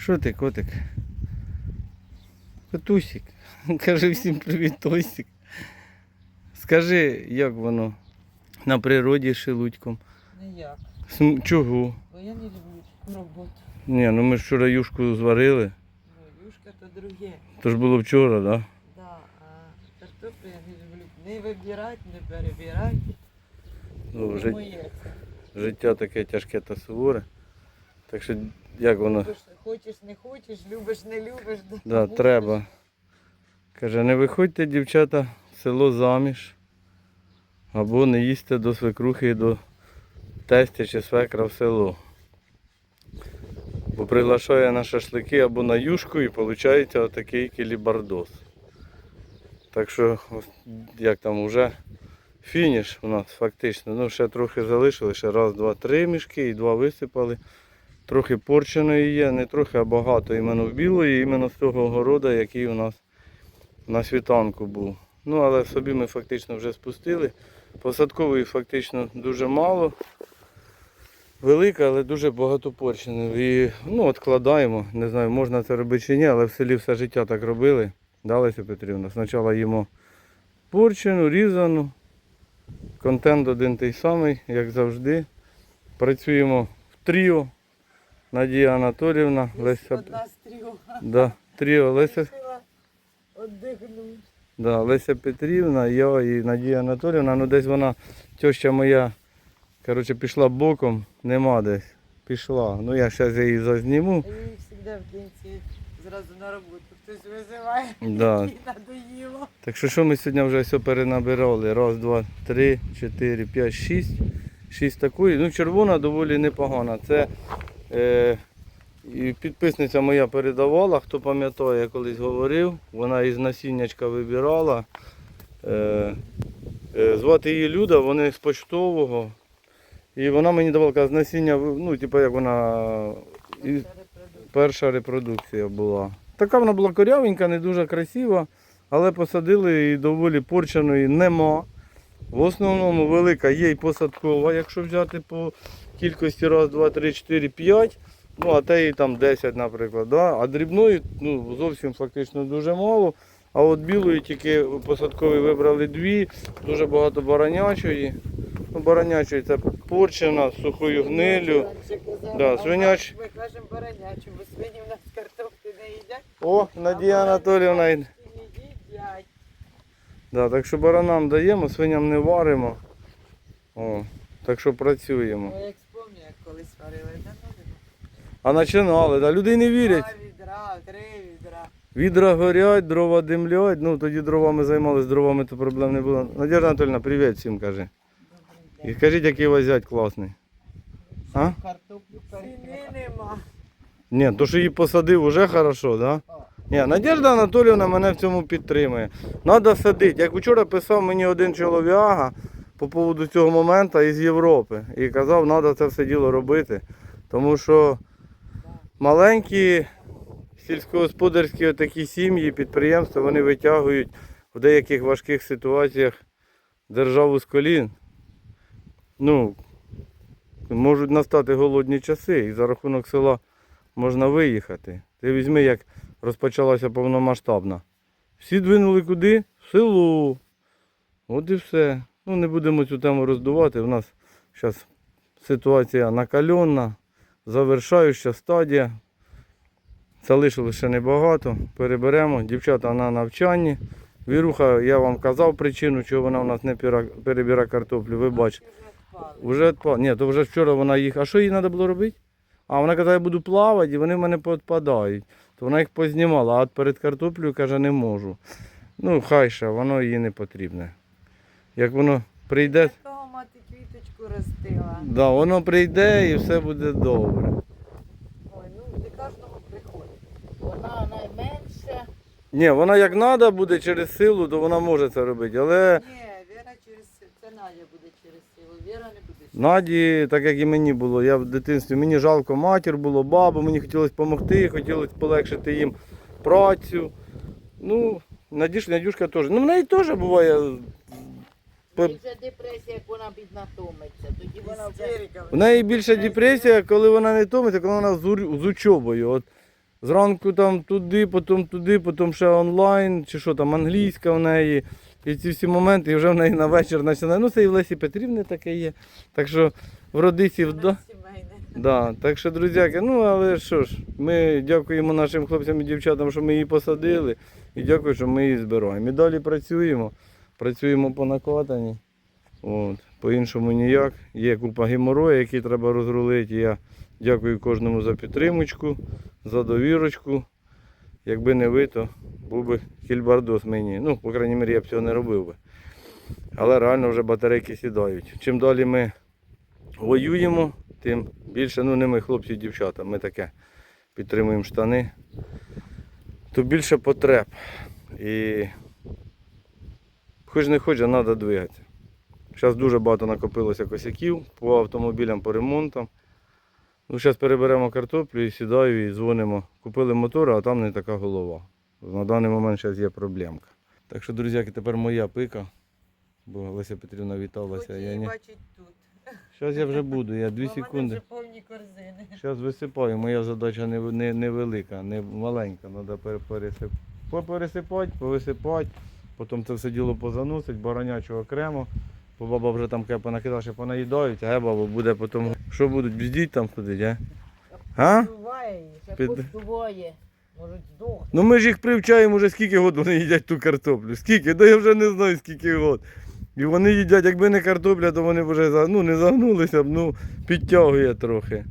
Що ти, котик? Котусик. Кажи всім привіт, Тосик. Скажи, як воно на природі з шелудьком? Ніяк. См- Чого? Бо я не люблю таку роботу. Ні, ну ми ж вчора юшку зварили. Ну, юшка то друге. То ж було вчора, так? Да? Да, а картоплю я не люблю. Не вибирати, не перебирати. Ну, жит- Життя таке тяжке та суворе. Так що як воно? Хочеш, не хочеш, любиш, не любиш. Да, мусиш. треба. Каже, не виходьте, дівчата, в село заміж. Або не їсти до свекрухи до тестя чи свекра в село. Бо приглашає на шашлики або на юшку і виходить отакий кілібардос. Так що, як там вже фініш у нас фактично. Ну, ще трохи залишили, ще раз, два, три мішки і два висипали. Трохи порченої є, не трохи, а багато іменно в білої, іменно з того города, який у нас на світанку був. Ну, але собі ми фактично вже спустили. Посадкової фактично дуже мало. Велика, але дуже багато порченої. І ну, откладаємо. Не знаю, можна це робити чи ні, але в селі все життя так робили. Далеся Петрівна. Спочатку їмо порчену, різану. Контент один той самий, як завжди. Працюємо в тріо. Надія Анатоліївна, Леся. Одна з трьох. Да, тріо Леся. Да, Леся Петрівна, я і Надія Анатоліївна, ну десь вона, теща моя, коротше, пішла боком, нема десь. Пішла. Ну я зараз її зазніму. Я завжди в кінці зразу на роботу. Хтось визиває. Да. І надоїло. Так що що ми сьогодні вже все перенабирали? Раз, два, три, чотири, п'ять, шість. Шість такої. Ну, червона доволі непогана. Це і підписниця моя передавала, хто пам'ятає, я колись говорив. Вона із насіннячка вибирала. Е, е, звати її Люда, вони з почтового. І вона мені давала каже, з насіння, ну, типу, як вона перша репродукція була. Така вона була корявенька, не дуже красива, але посадили і доволі порченої нема. В основному велика є і посадкова, якщо взяти по кількості раз, два, три, чотири, п'ять. Ну, а те і там 10, наприклад. Да? А дрібної ну, зовсім фактично дуже мало. А от білої тільки посадкові вибрали дві, дуже багато баранячої. Ну, баранячої це порчена з сухою гнилю. Да, свиняч. Ми кажемо баранячу, бо свині в нас картоплі не їдять. О, Надія Анатоліївна. Їдять. Да, так що баранам даємо, свиням не варимо. О, так що працюємо. А починали, да, люди не вірять. Два відра, три відра. Відра горять, дрова димлять. Ну тоді дровами займалися, дровами то проблем не було. Надія Анатольовна, привіт всім кажи. І кажіть, який у вас зять класний. А? Картоплю нема. Ні, то що її посадив, вже хорошо, да? Ні, Надежда Анатоліївна мене в цьому підтримує. Надо садити. Як вчора писав мені один чоловіага по поводу цього моменту із Європи. І казав, треба це все діло робити. Тому що маленькі сільськогосподарські такі сім'ї, підприємства, вони витягують в деяких важких ситуаціях державу з колін. Ну, можуть настати голодні часи, і за рахунок села можна виїхати. Ти візьми, як розпочалася повномасштабна. Всі двинули куди? В село. От і все. Ну, не будемо цю тему роздувати. У нас зараз ситуація накальонна, завершаюча стадія. Залишилося ще небагато. Переберемо. Дівчата на навчанні. Віруха, я вам казав причину, чого вона у нас не перебирає картоплю. Ви бачите. Відпала. Ні, то вже вчора вона їх. А що їй треба було робити? А вона казала, я буду плавати, і вони в мене підпадають. То вона їх познімала, а от перед картоплею каже, не можу. Ну, хай ще, воно їй не потрібне. Як воно прийде, Того мати квіточку ростила. да, воно прийде і все буде добре. Ой, ну не кожному приходить. Вона найменша. Ні, вона як треба буде через силу, то вона може це робити. Але Ні, Віра через силу. Це Надя буде через силу. Віра не буде. Наді, так як і мені було, я в дитинстві, мені жалко матір було, бабу, мені хотілося допомогти, хотілося полегшити їм працю. Ну, Надюш, Надюшка теж. Ну, в неї теж буває. Більше депресія, як вона бідна томиться. Тоді вона вже. В неї більша депресія, коли вона не томиться, коли вона з, ур- з учобою. От Зранку там туди, потім туди, потім ще онлайн, чи що там, англійська в неї. І ці всі моменти, і вже в неї на вечір починає. Ну, це і в Лесі Петрівни таке є. Так що в родиці вдома. Сімейне. Да, так що, друзяки, ну але що ж, ми дякуємо нашим хлопцям і дівчатам, що ми її посадили. І дякую, що ми її збираємо. І далі працюємо. Працюємо по накатанні. От, по-іншому ніяк. Є купа геморою, який треба розрулити. Я дякую кожному за підтримочку, за довірочку. Якби не ви, то був би хільбардос мені. Ну, по крайній мірі, я б цього не робив би. Але реально вже батарейки сідають. Чим далі ми воюємо, тим більше, ну не ми, хлопці і дівчата, ми таке підтримуємо штани, то більше потреб. І хоч не хоч, а треба двигатися. Зараз дуже багато накопилося косяків по автомобілям, по ремонтам. Ну, зараз переберемо картоплю і сідаю і дзвонимо. Купили мотор, а там не така голова. На даний момент зараз є проблемка. Так що, друзяки, тепер моя пика. Бо Леся Петрівна віталася. Я не... бачить тут. Зараз я вже буду, я 2 Бо в мене секунди. вже повні корзини. Зараз висипаю, моя задача не, не, не велика, не маленька. Треба пересип... пересипати, повисипати, потім це все діло позаносить, баранячого окремо. Бо баба вже там кепа накидала, що понаїдають, а баба буде потім. Що будуть бздіть там ходить, а? А? Під- постуває. Можуть здохнути. Ну ми ж їх привчаємо вже скільки год вони їдять ту картоплю. Скільки? Да я вже не знаю скільки год. І вони їдять, якби не картопля, то вони б вже ну, не загнулися б, ну підтягує трохи.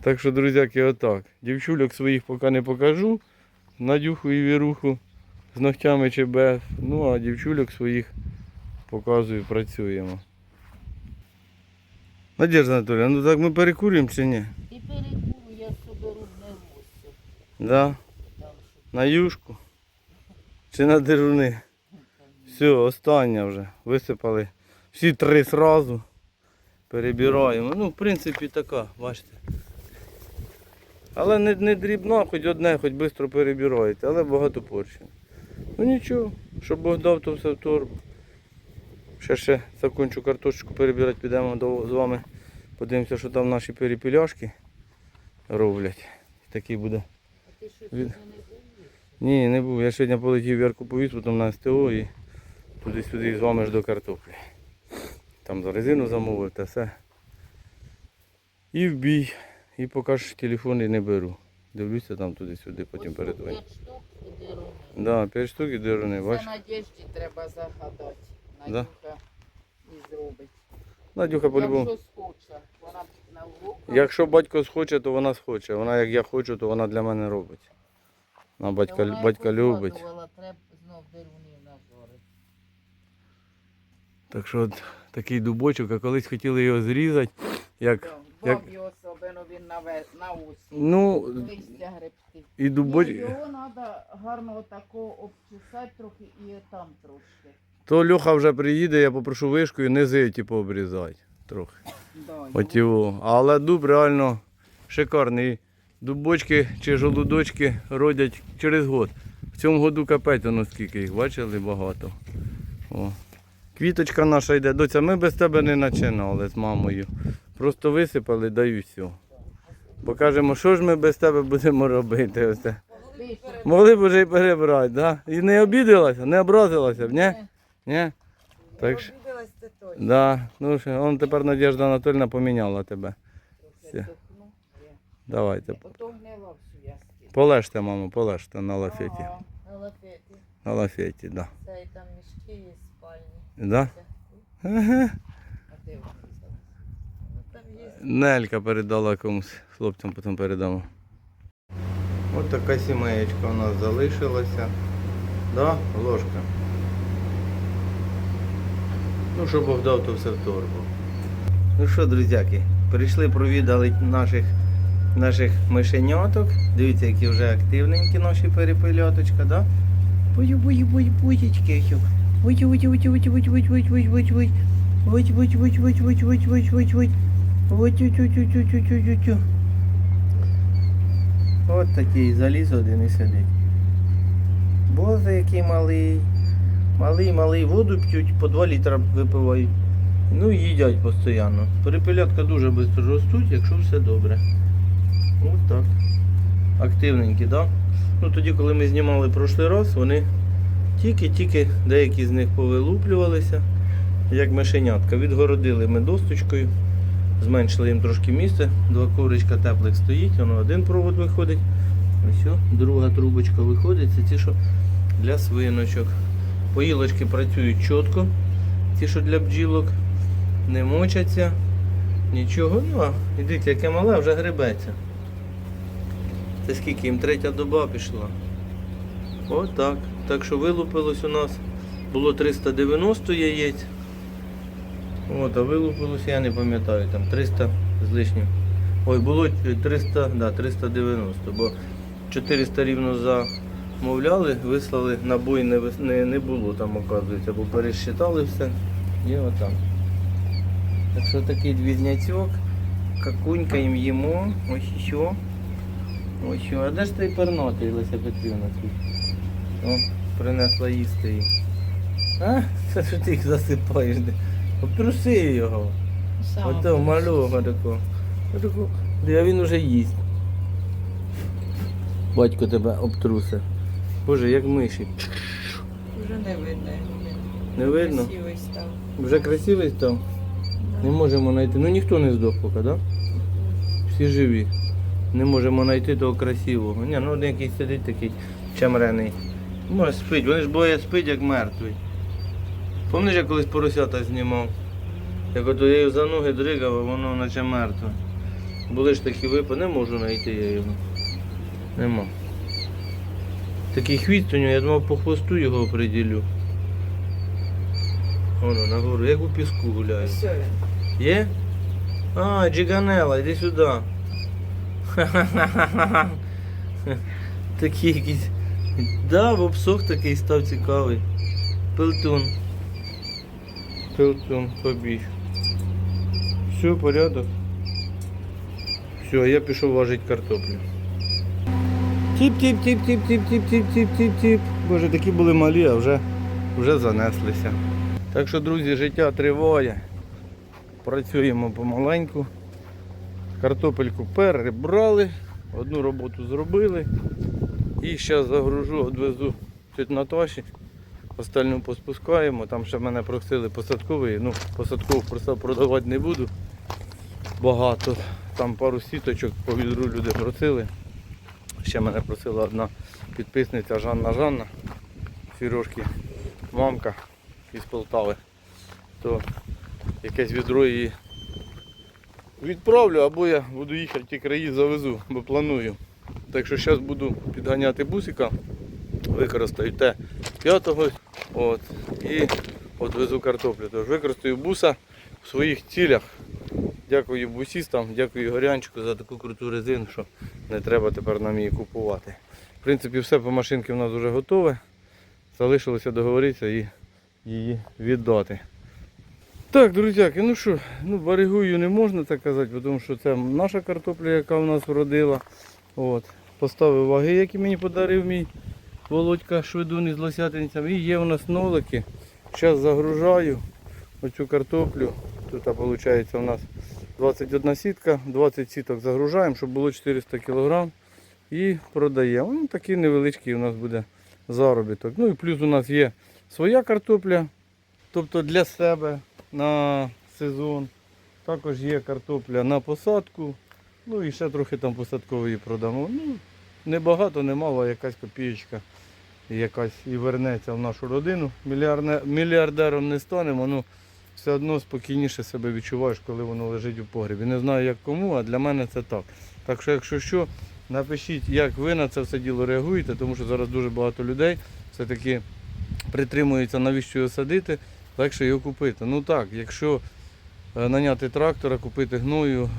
Так що, друзяки, отак. Дівчульок своїх поки не покажу. Надюху і віруху з ногтями чи без. Ну а дівчульок своїх показую, працюємо. Надежда Анатолійовна, ну так ми перекурюємо чи ні? І перекуру я соберу не гостю. Да. На юшку чи на дируни. Все, остання вже. Висипали всі три зразу. Перебираємо. Ну, в принципі, така, бачите. Але не, не дрібна, хоч одне, хоч швидко перебираєте, але багато поршень. Ну нічого, щоб Бог дав, то все в торбу. Ще ще закончу картошечку перебирати, підемо до, з вами. Подивимося, що там наші перепіляшки роблять. Такий буде. А ти що Від- не був? Ні, не був. Я сьогодні полетів в Ярку повіз, потім на СТО і туди-сюди з вами ж до картоплі. Там за резину замовив та все. І в бій. І поки ж телефон і не беру. Дивлюся там туди-сюди, потім передзвоню. Деруни. Да, 5 штук і Це бач. Надежді треба загадати. Да. Надюха і зробить. Надюха по-любому. Якщо схоче, вона на уроках. Якщо батько схоче, то вона схоче. Вона як я хочу, то вона для мене робить. Вона батька, Вона батька любить. Треба знов дерунів нажорити. Так що от такий дубочок, а колись хотіли його зрізати. Як, як, він на, ве- на осінь. ну, Листя гребти. і дубочок. Його треба гарно тако обчесати трохи і там трошки. То Льоха вже приїде, я попрошу вишкою низи типу, обрізати трохи. Да, От його. Але дуб реально шикарний. Дубочки чи жолудочки родять через год. В цьому году капець воно скільки їх бачили багато. О. Квіточка наша йде. Доця, ми без тебе не починали з мамою. Просто висипали, да і все. Бо кажемо, що ж ми без тебе будемо робити? Оце. Могли б вже й перебрати, да? І не обідалася, не образилася б, ні? Ні? Так що. Обідалась це точно. Да, ну що, он тепер Надежда Анатольевна поміняла тебе. Все. Є. Давайте. Гнила всю. Полежте, мамо, полежте на лафеті. На лафеті. На лафеті, да. Це і там мішки є спальні. Да? Ага. А вона взяла? Ну там є. Нелька передала комусь, хлопцям потім передамо. Ось така сімеєчка у нас залишилася. Да, ложка. Ну, що Бог то все в торбу. Ну що, друзяки, прийшли, провідали наших, наших мишеняток. Дивіться, які вже активненькі наші перепильоточка, да? Бой, бой, бой, боєчки. Ой, ой, ой, ой, ой, ой, ой, ой, ой, ой, ой. Ой, ой, ой, ой, ой, ой, ой, ой, ой. Ой, ой, ой, ой, ой, ой, ой, ой, ой. От такий заліз один і сидить. Боже, який малий. Малий, малий, воду п'ють, по 2 літра випивають. Ну і їдять постійно. Перепелятка дуже швидко ростуть, якщо все добре. Ось так. активненькі, да? Ну тоді, коли ми знімали прошлий раз, вони тільки-тільки деякі з них повилуплювалися, як мишенятка. Відгородили ми досточкою, зменшили їм трошки місце. Два ковричка теплих стоїть, воно один провод виходить. Ось, друга трубочка виходить. Це ті, що для свиночок. Поїлочки працюють чітко. Ті, що для бджілок, не мочаться. Нічого, ну а дивіться, яке мале вже гребеться. Це скільки їм третя доба пішла. Отак. Так що вилупилось у нас було 390 яєць. От, а вилупилось, я не пам'ятаю, там 300 з лишнім. Ой, було 300, да, 390, бо 400 рівно замовляли, вислали, набой не, не, не було там, оказується, бо пересчитали все. І отак. Так що такий двізняцьок, какунька їм їмо, ось що. Ось що. А де ж той пернотий Леся Петрівна? О, принесла їсти їй. А? Це що ти їх засипаєш? Обтруси його. Ото малого такого. Отаку. А він уже їсть. Батько тебе обтрусе. Боже, як миші. Вже не видно. його. Не видно? Красивий став. Вже красивий став? Не можемо знайти. Ну ніхто не здох поки, так? Да? Всі живі. Не можемо знайти того красивого. Ні, ну один якийсь сидить такий чемрений. Може спить, вони ж боє спить як мертвий. Пам'ятаєш, я колись поросята знімав? Як ото я його за ноги дригав, а воно наче мертве. Були ж такі випадки, не можу знайти я його. Нема. Такий хвіст у нього, я думав по хвосту його оприділю. Воно нагору, як у піску гуляє. Є? А, Джиганела, іди сюди. Такий якийсь. Да, вовсок такий став цікавий. Пилтун. Пилтун, побіг. Все, порядок. Все, я пішов важити картоплю. Тіп-тіп-тіп-тіп-тіп-тіп-тіп-тіп-тіп. Боже, такі були малі, а вже, вже занеслися. Так що, друзі, життя триває. Працюємо помаленьку. Картопельку перебрали, одну роботу зробили. І зараз загружу, відвезу тут Наташі. Остальну поспускаємо. Там ще мене просили посадковий. Ну, посадкову просто продавати не буду. Багато. Там пару сіточок по відру люди просили. Ще мене просила одна підписниця Жанна Жанна. Сережки, мамка із Полтави. То якесь відро її відправлю, або я буду їхати ті краї завезу, бо планую. Так що зараз буду підганяти бусика, використаю те п'ятого от, і от везу картоплю. Тож використаю буса в своїх цілях. Дякую бусістам, дякую Горянчику за таку круту резину, що не треба тепер нам її купувати. В принципі, все по машинці в нас вже готове. Залишилося договоритися і її віддати. Так, друзяки, ну що, ну баригую не можна так казати, тому що це наша картопля, яка в нас вродила. От. Поставив ваги, які мені подарив мій Володька Шведун із лосятинцями. І є у нас нолики. Зараз загружаю оцю картоплю. Тут виходить у нас 21 сітка, 20 сіток загружаємо, щоб було 400 кг. І продаємо. Ну, такий невеличкий у нас буде заробіток. Ну і плюс у нас є своя картопля, тобто для себе на сезон. Також є картопля на посадку. Ну і ще трохи там посадкової продамо. Ну, не багато, не мало, якась копієчка якась і вернеться в нашу родину. Мільярдером не станемо, ну все одно спокійніше себе відчуваєш, коли воно лежить у погребі. Не знаю як кому, а для мене це так. Так що, якщо що, напишіть, як ви на це все діло реагуєте, тому що зараз дуже багато людей все-таки притримуються, навіщо його садити, легше його купити. Ну так, якщо е, наняти трактора, купити гною,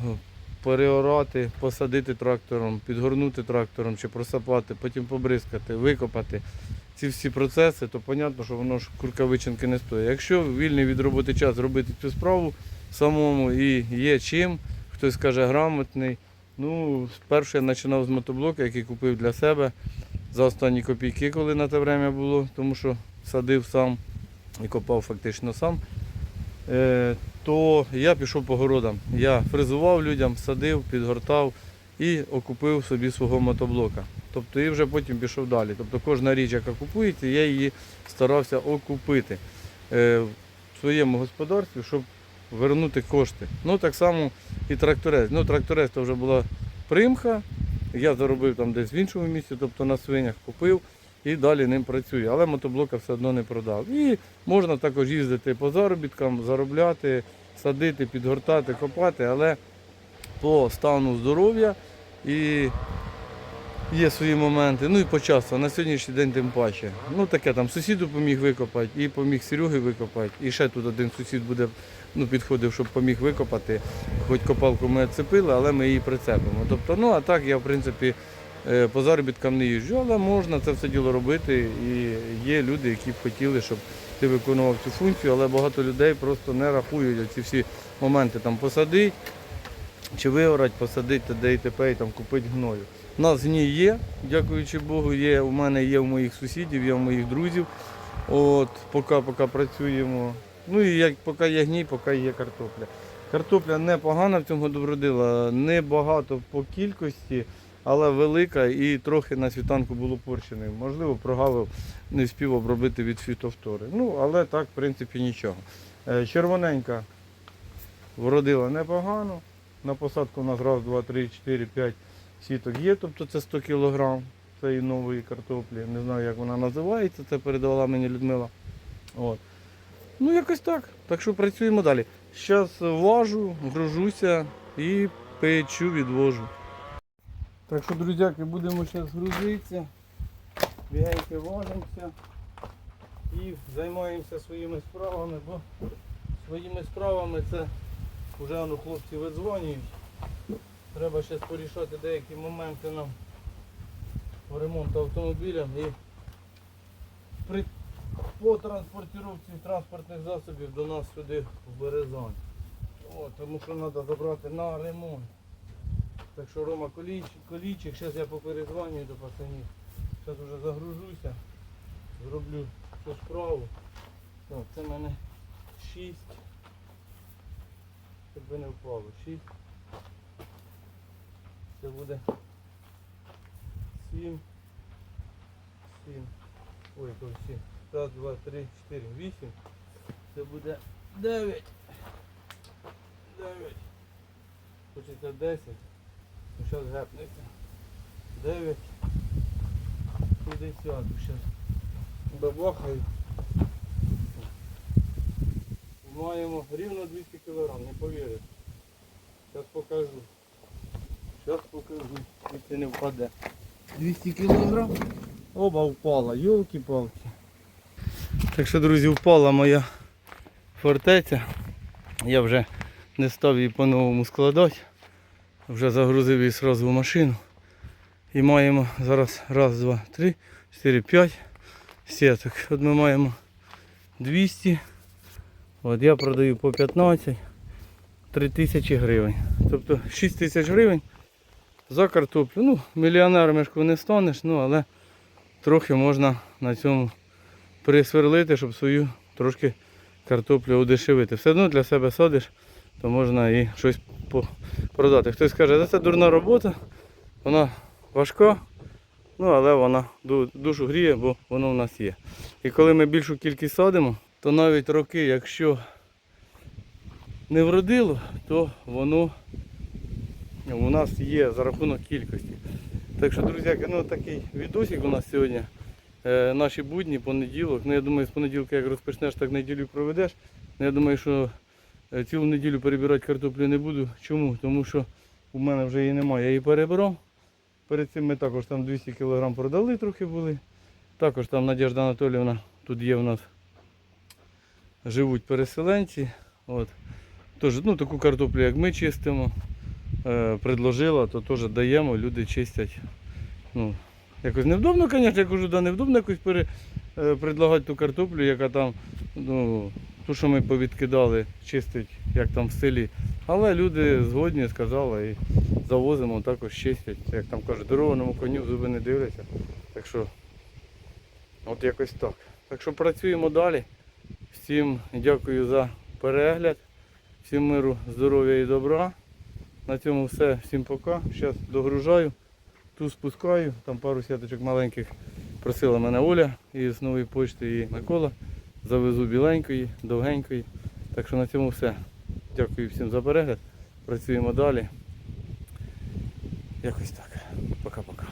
переорати, посадити трактором, підгорнути трактором чи просапати, потім побризкати, викопати. Ці всі процеси, то зрозуміло, що воно ж куркавичинки не стоїть. Якщо вільний від роботи час робити цю справу самому і є чим, хтось каже грамотний. Ну, спершу я починав з мотоблока, який купив для себе за останні копійки, коли на те время було, тому що садив сам і копав фактично сам. То я пішов по городам. Я фрезував людям, садив, підгортав, і окупив собі свого мотоблока. Тобто і вже потім пішов далі. Тобто кожна річ, яка купується, я її старався окупити е, в своєму господарстві, щоб вернути кошти. Ну так само і тракторець. Ну, тракторець то вже була примха. Я заробив там десь в іншому місці, тобто на свинях купив і далі ним працюю. Але мотоблока все одно не продав. І можна також їздити по заробіткам, заробляти, садити, підгортати, копати, але по стану здоров'я і є свої моменти. Ну і по часу, на сьогоднішній день тим паче. Ну таке там сусіду поміг викопати, і поміг Сереги викопати. І ще тут один сусід буде ну, підходив, щоб поміг викопати. Хоч копалку ми відцепили, але ми її прицепимо. Тобто, ну а так я в принципі по заробіткам не їжджу, але можна це все діло робити. І є люди, які б хотіли, щоб ти виконував цю функцію, але багато людей просто не рахують ці всі моменти там посадить чи виорать, посадити де і т.п. і там купити гною. У нас гній є, дякуючи Богу, є. У мене є у моїх сусідів, є у моїх друзів. От, поки, поки працюємо. Ну і як поки є гній, поки є картопля. Картопля непогана в цьому году вродила, не багато по кількості, але велика і трохи на світанку було порчений. Можливо, прогавив, не встиг обробити від фітовтори. Ну, але так, в принципі, нічого. Е, Червоненька вродила непогано. На посадку у нас раз, два, три, чотири, п'ять сіток є, тобто це 100 кг цієї нової картоплі. Не знаю, як вона називається, це передавала мені Людмила. От. Ну, якось так. Так що працюємо далі. Зараз важу, гружуся і печу, відвожу. Так що, друзяки, будемо зараз грузитися, бігеньки важимося і займаємося своїми справами, бо своїми справами це вже воно хлопці видзвонюють. Треба ще порішати деякі моменти нам по ремонту автомобіля і при, по транспортировці транспортних засобів до нас сюди в Березань. О, тому що треба забрати на ремонт. Так що Рома колійчик, зараз я поперезвонюю до пацанів. Зараз вже загружуся, зроблю цю справу. Так, це в мене 6. Щоб ви не впало. 6. Це буде 7. 7. Ой, то 7. Раз, два, три, чотири, вісім. Це буде 9. 9. Хочеться 10. Ну зараз гепнеться. 9. 50. Зараз бабахаю. Маємо рівно 200 кг, не повірите. Зараз покажу. Зараз покажу, якщо не впаде. 200 кг. Оба впала, йолки-палки. Так що, друзі, впала моя фортеця. Я вже не став її по-новому складати. Вже загрузив її одразу в машину. І маємо зараз раз, два, три, чотири, п'ять сіток. От ми маємо 200. От я продаю по 15 3 тисячі гривень. Тобто 6 тисяч гривень за картоплю. Ну, мільйонером мешку не станеш, ну але трохи можна на цьому присверлити, щоб свою трошки картоплю удешевити. Все одно для себе садиш, то можна і щось продати. Хтось каже, це дурна робота, вона важка, ну але вона душу гріє, бо воно в нас є. І коли ми більшу кількість садимо, то навіть роки, якщо не вродило, то воно у нас є за рахунок кількості. Так що, друзяки, ну такий відосик у нас сьогодні. Е, наші будні, понеділок. Ну я думаю, з понеділка як розпочнеш, так неділю проведеш. Ну, я думаю, що цілу неділю перебирати картоплю не буду. Чому? Тому що у мене вже її немає. Я її перебрав. Перед цим ми також там 200 кг продали трохи були. Також там Надежда Анатоліївна, тут є у нас живуть переселенці. От. Тож, ну, таку картоплю, як ми чистимо, е, предложила, то теж даємо, люди чистять. Ну, якось невдобно, звісно, я кажу, да, невдобно якось пере, е, предлагати ту картоплю, яка там, ну, ту, що ми повідкидали, чистить, як там в селі. Але люди згодні сказали і завозимо, також чистять. Як там кажуть, дорованому коню зуби не дивляться. Так що, от якось так. Так що працюємо далі. Всім дякую за перегляд. Всім миру, здоров'я і добра. На цьому все. Всім пока. Зараз догружаю, ту спускаю, там пару сіточок маленьких просила мене Оля із нової почти і Микола. Завезу біленької, довгенької. Так що на цьому все. Дякую всім за перегляд. Працюємо далі. Якось так. Пока-пока.